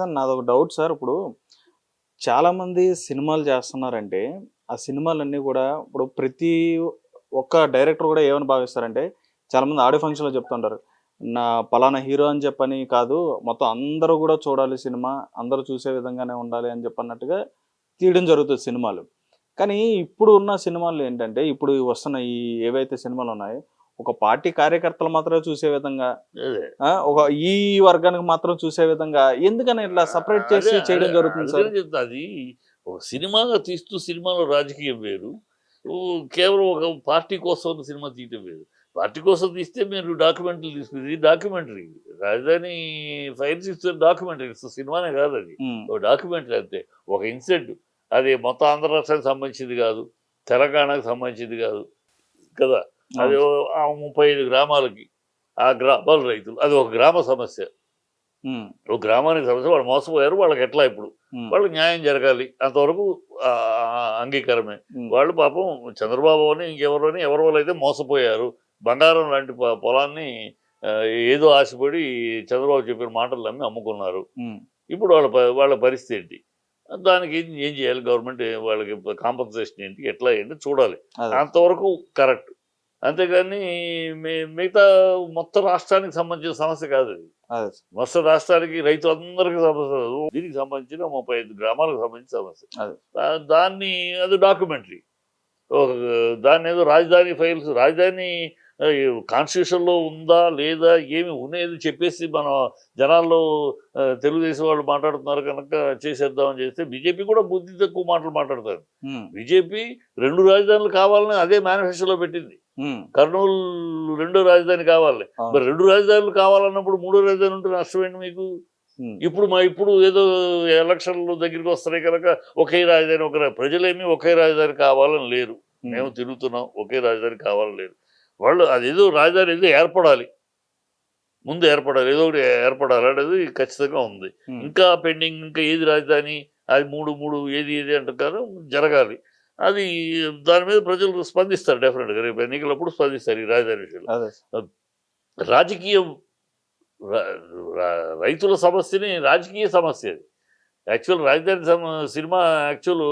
Sir నాదొక doubt sir. ఇప్పుడు చాలామంది సినిమాలు చేస్తున్నారంటే ఆ సినిమాలన్నీ కూడా ఇప్పుడు ప్రతి ఒక్క డైరెక్టర్ కూడా ఏమని భావిస్తారంటే చాలామంది ఆడియో ఫంక్షన్లో చెప్తుంటారు నా పలానా హీరో అని చెప్పని కాదు మొత్తం అందరూ కూడా చూడాలి సినిమా అందరూ చూసే విధంగానే ఉండాలి అని చెప్పన్నట్టుగా తీయడం జరుగుతుంది సినిమాలు. కానీ ఇప్పుడు ఉన్న సినిమాలు ఏంటంటే ఇప్పుడు వస్తున్న ఈ ఏవైతే సినిమాలు ఉన్నాయో ఒక పార్టీ కార్యకర్తలు మాత్రమే చూసే విధంగా ఒక ఈ వర్గానికి మాత్రం చూసే విధంగా ఎందుకని ఇట్లా సపరేట్ చేసి చేయడం జరుగుతుంది సార్? అది ఒక సినిమాగా తీస్తూ సినిమాలో రాజకీయం వేరు. కేవలం ఒక పార్టీ కోసం సినిమా తీయటం వేరు. పార్టీ కోసం తీస్తే మీరు డాక్యుమెంటరీ తీసుకుంది డాక్యుమెంటరీ. రాజధాని ఫైల్స్ ఇస్తే డాక్యుమెంటరీ ఇస్తుంది సినిమానే కాదు అది. ఒక డాక్యుమెంటరీ అంతే. ఒక ఇన్సిడెంట్. అది మొత్తం ఆంధ్ర రాష్ట్రానికి సంబంధించింది కాదు తెలంగాణకు సంబంధించింది కాదు కదా? అది ముప్పై ఐదు గ్రామాలకి ఆ గ్రామాల రైతులు అది ఒక గ్రామ సమస్య. ఒక గ్రామానికి సమస్య వాళ్ళు మోసపోయారు వాళ్ళకి ఎట్లా ఇప్పుడు? వాళ్ళకి న్యాయం జరగాలి అంతవరకు అంగీకారమే. వాళ్ళు పాపం చంద్రబాబు అని ఇంకెవరు అని ఎవరి వాళ్ళు అయితే మోసపోయారు. బంగారం లాంటి పొలాన్ని ఏదో ఆశపడి చంద్రబాబు చెప్పిన మాటలు నమ్మి అమ్ముకున్నారు. ఇప్పుడు వాళ్ళ వాళ్ళ పరిస్థితి ఏంటి? దానికి ఏం ఏం చేయాలి? గవర్నమెంట్ వాళ్ళకి కాంపన్సేషన్ ఏంటి? ఎట్లా ఏంటి? చూడాలి. అంతవరకు కరెక్ట్. అంతేగాని మి- మిగతా మొత్తం రాష్ట్రానికి సంబంధించిన సమస్య కాదు అది. మొత్తం రాష్ట్రానికి రైతులందరికీ సమస్య. కాదు. దీనికి సంబంధించిన ముప్పై ఐదు గ్రామాలకు సంబంధించిన సమస్య. దాన్ని అది డాక్యుమెంటరీ. ఒక దాన్ని ఏదో రాజధాని ఫైల్స్ రాజధాని కాన్స్టిట్యూషన్లో ఉందా లేదా ఏమి ఉన్నది చెప్పేసి మనం జనాల్లో తెలుగుదేశం వాళ్ళు మాట్లాడుతున్నారు కనుక చేసేద్దామని చేస్తే బీజేపీ కూడా బుద్ధి తక్కువ మాటలు మాట్లాడతారు బీజేపీ రెండు రాజధానులు కావాలని అదే మేనిఫెస్టోలో పెట్టింది. కర్నూలు రెండో రాజధాని కావాలి. మరి రెండు రాజధానులు కావాలన్నప్పుడు మూడో రాజధాని ఉంటే నష్టం ఏంటి మీకు? ఇప్పుడు మా ఇప్పుడు ఏదో ఎలక్షన్లు దగ్గరికి వస్తున్నాయి కనుక ఒకే రాజధాని ఒక ప్రజలేమి ఒకే రాజధాని కావాలని లేరు. మేము తిరుగుతున్నాం ఒకే రాజధాని కావాలని లేరు. వాళ్ళు అదేదో రాజధాని ఏదో ఏర్పడాలి. ముందు ఏర్పడాలి ఏదో ఒకటి ఏర్పడాలి అనేది ఖచ్చితంగా ఉంది. ఇంకా పెండింగ్ ఇంకా ఏది రాజధాని అది మూడు మూడు ఏది ఏది అంటారు జరగాలి. అది దాని మీద ప్రజలు స్పందిస్తారు డెఫినెట్గా రేపు ఎన్నికలప్పుడు స్పందిస్తారు ఈ రాజధాని విషయంలో. రాజకీయం రైతుల సమస్యని రాజకీయ సమస్య అది. యాక్చువల్ రాజధాని సినిమా యాక్చువల్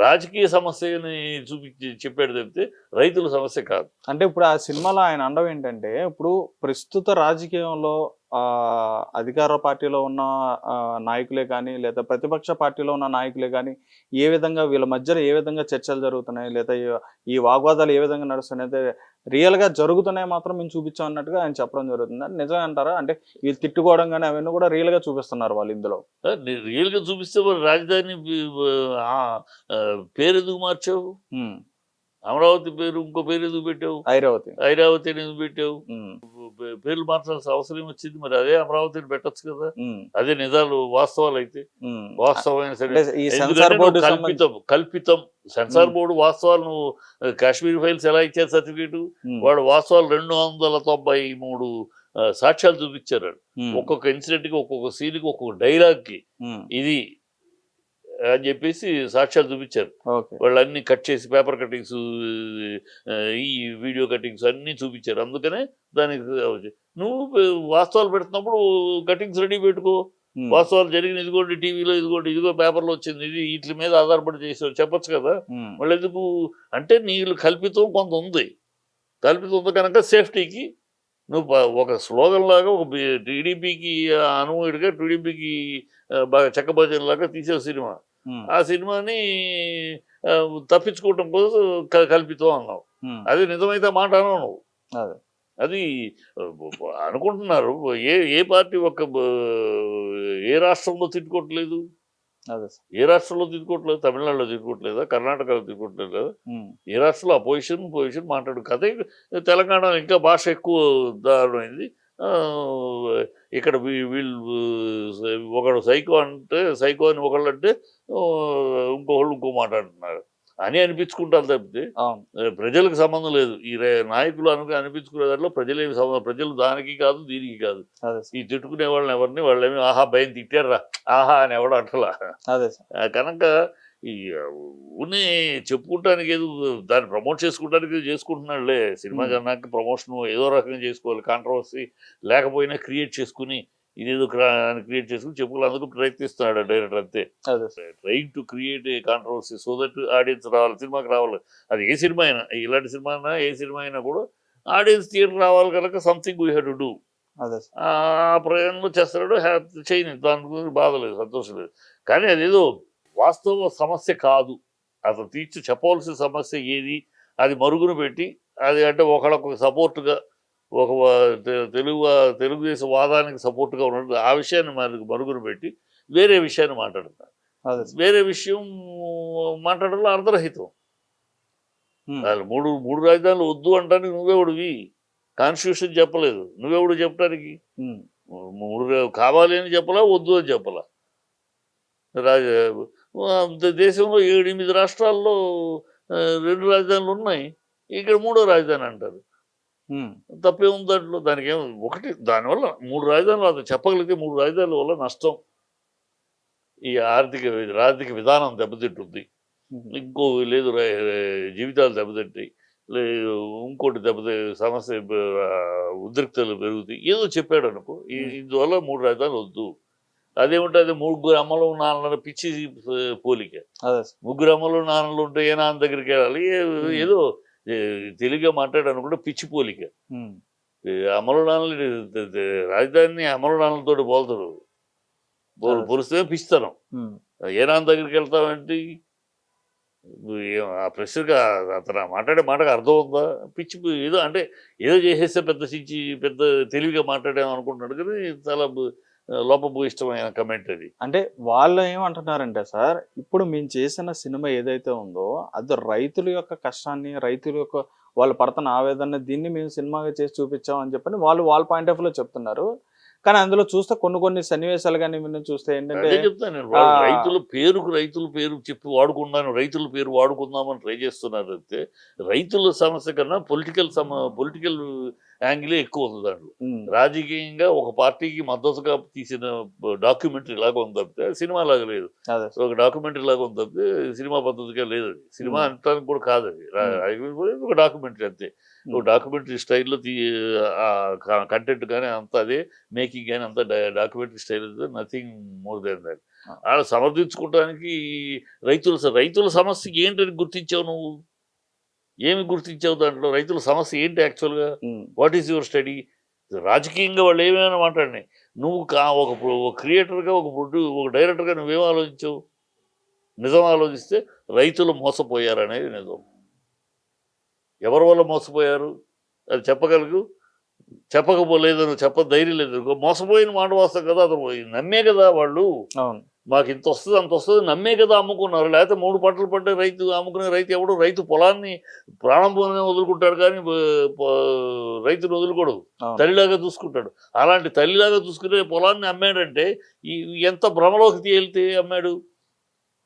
రాజకీయ సమస్యని చూపించి చెప్పాడు తప్పితే రైతుల సమస్య కాదు. అంటే ఇప్పుడు ఆ సినిమాలో ఆయన అండం ఏంటంటే ఇప్పుడు ప్రస్తుత రాజకీయంలో ఆ అధికార పార్టీలో ఉన్న నాయకులే కానీ లేదా ప్రతిపక్ష పార్టీలో ఉన్న నాయకులే కానీ ఏ విధంగా వీళ్ళ మధ్యలో ఏ విధంగా చర్చలు జరుగుతున్నాయి లేదా ఈ- వాగ్వాదాలు ఏ విధంగా నడుస్తున్నాయి అయితే రియల్గా జరుగుతున్నాయి మాత్రం మేము చూపించాం అన్నట్టుగా ఆయన చెప్పడం జరుగుతుంది. అది నిజమే అంటారా? అంటే వీళ్ళు తిట్టుకోవడం కానీ అవన్నీ కూడా రియల్గా చూపిస్తున్నారు వాళ్ళు ఇందులో. రియల్గా చూపిస్తే రాజధాని పేరు ఎందుకు మార్చావు? అమరావతి పేరు ఇంకో పేరు ఎందుకు పెట్టావు? ఐరావతి. ఐరావతి ఎందుకు పెట్టావు? పేర్లు మార్చాల్సిన అవసరం వచ్చింది. మరి అదే అమరావతిని పెట్టొచ్చు కదా. అదే నిజాలు వాస్తవాలు అయితే. వాస్తవమైన సరే కల్పితం కల్పితం. సెన్సార్. బోర్డు వాస్తవాలు నువ్వు కాశ్మీర్ ఫైల్స్ ఎలా ఇచ్చారు సర్టిఫికేట్? వాడు వాస్తవాలు రెండు వందల తొంభై మూడు సాక్ష్యాలు చూపించారు. ఒక్కొక్క ఇన్సిడెంట్కి ఒక్కొక్క సీన్కి ఒక్కొక్క డైలాగ్కి ఇది అని చెప్పేసి సాక్ష్యాలు చూపించారు. ఓకే. వాళ్ళు అన్ని కట్ చేసి పేపర్ కటింగ్స్ ఈ వీడియో కటింగ్స్ అన్ని చూపించారు. అందుకనే దానికి నువ్వు వాస్తవాలు పెడుతున్నప్పుడు కటింగ్స్ రెడీ పెట్టుకో. వాస్తవాలు జరిగిన ఇదిగోండి టీవీలో ఇదిగోండి ఇదిగో పేపర్లో వచ్చింది ఇది వీటి మీద ఆధారపడి చేసావు చెప్పొచ్చు కదా? మళ్ళీ ఎందుకు? అంటే నీళ్ళు కల్పితం కొంత ఉంది. కల్పితం ఉంది కనుక సేఫ్టీకి నువ్వు ఒక స్లోగన్ లాగా ఒక టీడీపీకి అనువుడిగా టీడీపీకి బాగా చెక్కబజన్ లాగా తీసే సినిమా. ఆ సినిమాని తప్పించుకోవటం కోసం కల్పితం అన్నావు. అది నిజమైతే మాట అనవు నువ్వు. అదే. అనుకుంటున్నారు. ఏ ఏ పార్టీ ఒక ఏ రాష్ట్రంలో తిట్టుకోవట్లేదు. ఏ రాష్ట్రంలో తిట్టుకోవట్లేదు తమిళనాడులో తిట్టుకోవట్లేదా కర్ణాటకలో ఉమ్, ఏ రాష్ట్రంలో అపోజిషన్ పొజిషన్ మాట్లాడు. కథ తెలంగాణలో ఇంకా భాష ఎక్కువ దారుణమైంది. ఇక్కడ వీ- వీళ్ళు ఒకడు సైకో అంటే సైకో అని ఒకళ్ళు అంటే ఇంకొకళ్ళు ఇంకో మాట్లాడుతున్నారు అని అనిపించుకుంటారు తప్పితే ప్రజలకు సంబంధం లేదు. ఈ నాయకులు అను అనిపించుకునే దాంట్లో ప్రజలేమి సంబంధం ప్రజలు దానికి కాదు దీనికి కాదు. ఈ తిట్టుకునే వాళ్ళని ఎవరిని వాళ్ళేమి ఆహా భయం తిట్టారా ఆహా అని ఎవడు అంటలా. కనుక ఈ ఉన్ని చెప్పుకుంటానికి ఏదో దాన్ని ప్రమోట్ చేసుకుంటానికి ఏదో చేసుకుంటున్నాడులే. సినిమా. కన్నాక ప్రమోషన్ ఏదో రకంగా చేసుకోవాలి. కాంట్రవర్సీ లేకపోయినా క్రియేట్ చేసుకుని ఇదేదో క్రియేట్ చేసుకుని చెప్పుకున్నందుకు ప్రయత్నిస్తున్నాడు డైరెక్టర్ అంతే. Trying to create a controversy so that audience రావాలి సినిమాకి రావాలి. అది ఏ సినిమా అయినా ఇలాంటి సినిమా అయినా ఏ సినిమా అయినా కూడా ఆడియన్స్ థియేటర్ రావాలి కనుక something we have to do ఆ ప్రయాణంలో చేస్తున్నాడు హ్యా- చేయని దాని గురించి బాధ లేదు సంతోషం లేదు. కానీ అదేదో వాస్తవ సమస్య కాదు. అతను తీర్చి చెప్పవలసిన సమస్య ఏది? అది మరుగున పెట్టి అది అంటే ఒకళ్ళొక సపోర్ట్గా ఒక తెలుగు తెలుగుదేశం వాదానికి సపోర్ట్గా ఉన్నట్టు ఆ విషయాన్ని మనకు మరుగున పెట్టి వేరే విషయాన్ని సార్. వేరే విషయం మాట్లాడడంలో అర్ధరహితం. మూడు మూడు రాజధానులు వద్దు అంటానికి నువ్వెవడివి? కాన్స్టిట్యూషన్ చెప్పలేదు. నువ్వెవడు చెప్పడానికి. మూడు కావాలి అని చెప్పలా వద్దు అని చెప్పలా? రాజ దేశంలో ఏడు ఎనిమిది రాష్ట్రాల్లో రెండు రాజధానులు ఉన్నాయి. ఇక్కడ మూడో రాజధాని అంటారు. తప్పే ఉంది దాంట్లో. దానికి ఏం ఒకటి దానివల్ల మూడు రాజధానులు అది చెప్పగలిగితే మూడు రాజధానుల వల్ల నష్టం. ఈ ఆర్థిక ఆర్థిక విధానం దెబ్బతింటుంది. ఇంకో లేదు జీవితాలు దెబ్బతింటాయి. లేదు ఇంకోటి దెబ్బతి సమస్య ఉద్రిక్తలు పెరుగుతాయి. ఏదో చెప్పాడు అనుకో ఇందువల్ల మూడు రాజధానులు వద్దు. అదేమిటి అది ముగ్గురు అమ్మలు నాన్నల పిచ్చి పోలిక. ముగ్గురు అమ్మలు నాన్నలు ఉంటే ఏ నాన్న దగ్గరికి వెళ్ళాలి? ఏదో ఏ, తెలుగుగా మాట్లాడాను కూడా పిచ్చి పోలిక ఉమ్. ఈ అమలు నాన్నలు తే- తే- రాజధానిని అమలు నాన్నలతో పోల్తారు. పోలిస్తే పిస్తారం ఉమ్. ఏ నాన్న దగ్గరికి వెళ్తామంటే ఆ ప్రశ్నగా అతను మాట్లాడే మాటకు అర్థం ఉందా పిచ్చి ఏదో అంటే ఏదో చేసేస్తే పెద్ద చించి పెద్ద తెలివిగా మాట్లాడాం అనుకుంటున్నాడు కానీ చాలా లోపభూయిష్టమైన కమెంట్ అది అంటే వాళ్ళు ఏమంటున్నారంటే సార్ ఇప్పుడు మేము చేసిన సినిమా ఏదైతే ఉందో అది రైతుల యొక్క కష్టాన్ని రైతుల యొక్క వాళ్ళు పడుతున్న ఆవేదన దీన్ని మేము సినిమాగా చేసి చూపించాం అని చెప్పని వాళ్ళు వాళ్ళ పాయింట్ ఆఫ్లో చెప్తున్నారు కానీ అందులో చూస్తే కొన్ని కొన్ని సన్నివేశాలు కానీ మీరు చూస్తే ఏంటంటే చెప్తాను. రైతుల పేరుకు రైతుల పేరు చెప్పి వాడుకున్నాను రైతుల పేరు వాడుకుందామని ట్రై చేస్తున్నారు అంతే రైతుల సమస్య కన్నా పొలిటికల్ సమ పొలిటికల్ యాంగిలే ఎక్కువ ఉంది దాంట్లో. రాజకీయంగా ఒక పార్టీకి మద్దతుగా తీసిన డాక్యుమెంటరీ లాగా ఉంది తప్పితే సినిమా లాగా లేదు. ఒక డాక్యుమెంటరీ లాగా ఉంది తప్పితే సినిమా పద్ధతిగా లేదు అది. సినిమా. అంటానికి కూడా కాదు అది. ఒక డాక్యుమెంటరీ అంతే. ఒక. డాక్యుమెంటరీ స్టైల్లో తీ కంటెంట్ కానీ అంతా అదే మేకింగ్ కానీ అంతా documentary style nothing more than that. అలా సమర్థించుకోవడానికి రైతుల రైతుల సమస్య ఏంటని గుర్తించావు నువ్వు? ఏమి గుర్తించావు దాంట్లో? రైతుల సమస్య ఏంటి యాక్చువల్గా? What is your study? రాజకీయంగా వాళ్ళు ఏమైనా మాట్లాడినాయి? నువ్వు కా ఒక క్రియేటర్గా ఒక ప్రొడ్యూ ఒక డైరెక్టర్గా నువ్వేం ఆలోచించావు? నిజం ఆలోచిస్తే రైతులు మోసపోయారు అనేది నిజం. ఎవరి వల్ల మోసపోయారు? అది చెప్పగలగు? చెప్పకపోలేదు నువ్వు చెప్ప ధైర్యం లేదు మోసపోయిన మాట వాస్తవం కదా అతను నమ్మే కదా వాళ్ళు. మాకు ఇంత వస్తుంది అంత వస్తుంది నమ్మే కదా అమ్ముకున్నారు. లేకపోతే మూడు పంటలు పడ్డ రైతు అమ్ముకునే రైతు ఎవడు? రైతు పొలాన్ని ప్రాణం పోనే వదులుకుంటాడు కానీ రైతును వదులుకోడు. తల్లిలాగా చూసుకుంటాడు. అలాంటి తల్లిలాగా చూసుకునే పొలాన్ని అమ్మాడంటే ఈ ఎంత భ్రమలోకి తేలితే అమ్మాడు?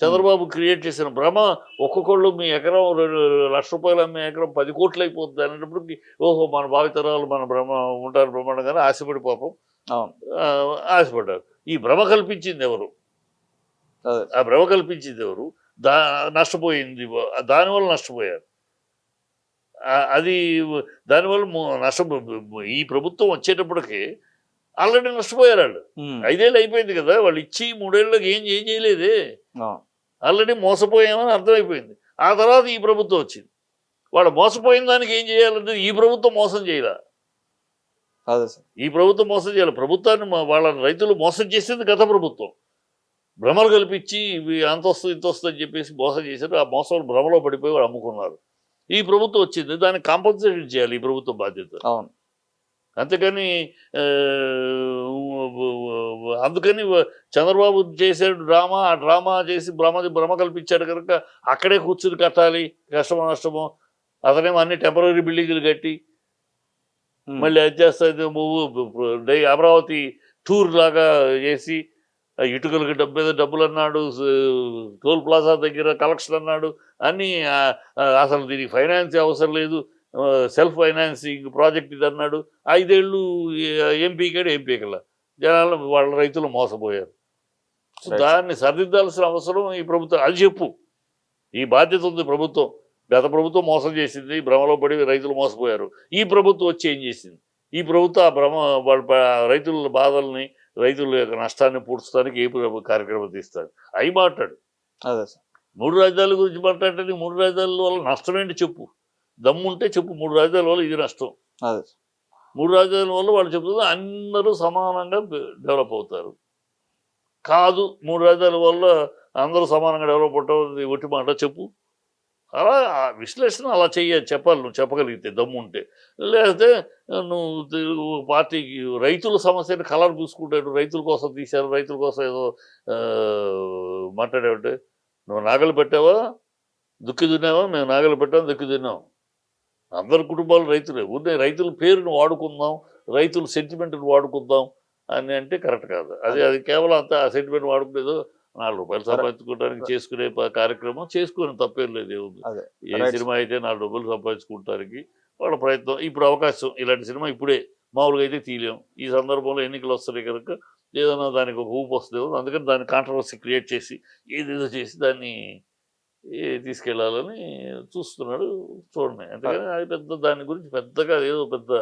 చంద్రబాబు క్రియేట్ చేసిన భ్రమ ఒక్కొక్కళ్ళు మీ ఎకరం రెండు లక్ష రూపాయలు అమ్మే ఎకరం పది కోట్లు అయిపోతుంది అనేటప్పటికి ఓహో మన భావితరాలు మన భ్రమ ఉంటారు బ్రహ్మాండంగానే ఆశపడి పాపం ఆశపడ్డారు. ఈ భ్రమ కల్పించింది ఎవరు? ఆ భ్రమ కల్పించింది ఎవరు? దా నష్టపోయింది దానివల్ల నష్టపోయారు. అది దానివల్ల నష్టం ఈ ప్రభుత్వం వచ్చేటప్పటికి ఆల్రెడీ నష్టపోయారు వాళ్ళు. ఐదేళ్ళు అయిపోయింది కదా వాళ్ళు ఇచ్చి మూడేళ్ళకి ఏం ఏం చేయలేదే? ఆల్రెడీ మోసపోయామని అర్థమైపోయింది. ఆ తర్వాత ఈ ప్రభుత్వం వచ్చింది. వాళ్ళు మోసపోయిన దానికి ఏం చేయాలంటే ఈ ప్రభుత్వం మోసం సార్. ఈ ప్రభుత్వం మోసం చేయాలి. ప్రభుత్వాన్ని వాళ్ళ రైతులు మోసం చేసింది గత ప్రభుత్వం. భ్రమలు కల్పించి అంత వస్తుంది ఇంత వస్తుంది అని చెప్పేసి మోసం చేశారు. ఆ మోసం భ్రమలో పడిపోయి వాళ్ళు అమ్ముకున్నారు. ఈ ప్రభుత్వం వచ్చింది. దానికి కాంపన్సేషన్ చేయాలి ఈ ప్రభుత్వం బాధ్యత. అవును. అంతేకాని అందుకని చంద్రబాబు చేసే డ్రామా ఆ డ్రామా చేసి భ్రమ భ్రమ కల్పించాడు కనుక అక్కడే కూర్చుని కట్టాలి కష్టమో నష్టమో. అతనేమో అన్ని టెంపరీ బిల్డింగులు కట్టి మళ్ళీ అది చేస్తుంది డై అమరావతి టూర్ లాగా చేసి ఇటుకలకి డబ్బు మీద డబ్బులు అన్నాడు టోల్ ప్లాజా దగ్గర కలెక్షన్ అన్నాడు అన్నీ అసలు దీనికి ఫైనాన్స్ అవసరం లేదు. సెల్ఫ్ ఫైనాన్సింగ్ ప్రాజెక్ట్ ఇది అన్నాడు. ఐదేళ్ళు ఏం పీకాడు ఏం పీకల జనాలు వాళ్ళ రైతులు మోసపోయారు. దాన్ని సరిదిద్దాల్సిన అవసరం ఈ ప్రభుత్వం అది చెప్పు. ఈ బాధ్యత ఉంది ప్రభుత్వం. గత ప్రభుత్వం మోసం చేసింది భ్రమలో పడి రైతులు మోసపోయారు. ఈ ప్రభుత్వం వచ్చి ఏం చేసింది? ఈ ప్రభుత్వం ఆ భ్రమ వాళ్ళ రైతుల బాధల్ని రైతుల యొక్క నష్టాన్ని పూడ్చడానికి ఏ కార్యక్రమం తీస్తాడు అవి మాట్లాడు. అదే సార్. మూడు రాజధానుల గురించి మాట్లాడితే నీకు మూడు రాజధానుల వల్ల నష్టం ఏంటి చెప్పు. దమ్ముంటే చెప్పు మూడు రాజధానుల వల్ల ఇది నష్టం. అదే సార్. మూడు రాజధానుల వల్ల వాళ్ళు చెప్తుంది అందరూ సమానంగా డెవలప్ అవుతారు. కాదు మూడు రాజధానుల వల్ల అందరూ సమానంగా డెవలప్ అవుతుంది ఒట్టి మాట చెప్పు. అలా ఆ విశ్లేషణ అలా చెయ్య చెప్పాలి నువ్వు చెప్పగలిగితే దమ్ము ఉంటే లేకపోతే నువ్వు పార్టీకి రైతుల సమస్యని కలర్ చూసుకుంటాడు రైతుల కోసం తీశారు రైతుల కోసం ఏదో మాట్లాడేవంటే నువ్వు నాగలు పెట్టావా? దుక్కి దున్నావా? మేము నాగలు పెట్టాం దుక్కి దున్నాం. అందరి కుటుంబాలు రైతులే. ఊరికే రైతుల పేరును వాడుకుందాం రైతుల సెంటిమెంట్ని వాడుకుందాం అని అంటే కరెక్ట్ కాదు. అది అది. కేవలం అంత ఆ సెంటిమెంట్ వాడుకునేదో నాలుగు రూపాయలు సంపాదించుకోవడానికి చేసుకునే కార్యక్రమం చేసుకుని తప్పేం లేదు ఏముంది. ఏ. సినిమా అయితే నాలుగు రూపాయలు సంపాదించుకోవడానికి వాళ్ళ ప్రయత్నం ఇప్పుడు అవకాశం. ఇలాంటి సినిమా ఇప్పుడే మామూలుగా అయితే తీయలేం. ఈ సందర్భంలో ఎన్నికలు వస్తున్నాయి కనుక ఏదైనా దానికి ఒక ఊపు వస్తుంది అందుకని దాన్ని కాంట్రవర్సీ క్రియేట్ చేసి ఏదేదో చేసి దాన్ని తీసుకెళ్ళాలని చూస్తున్నాడు చూడండి. అందుకని అది పెద్ద దాని గురించి పెద్దగా ఏదో పెద్ద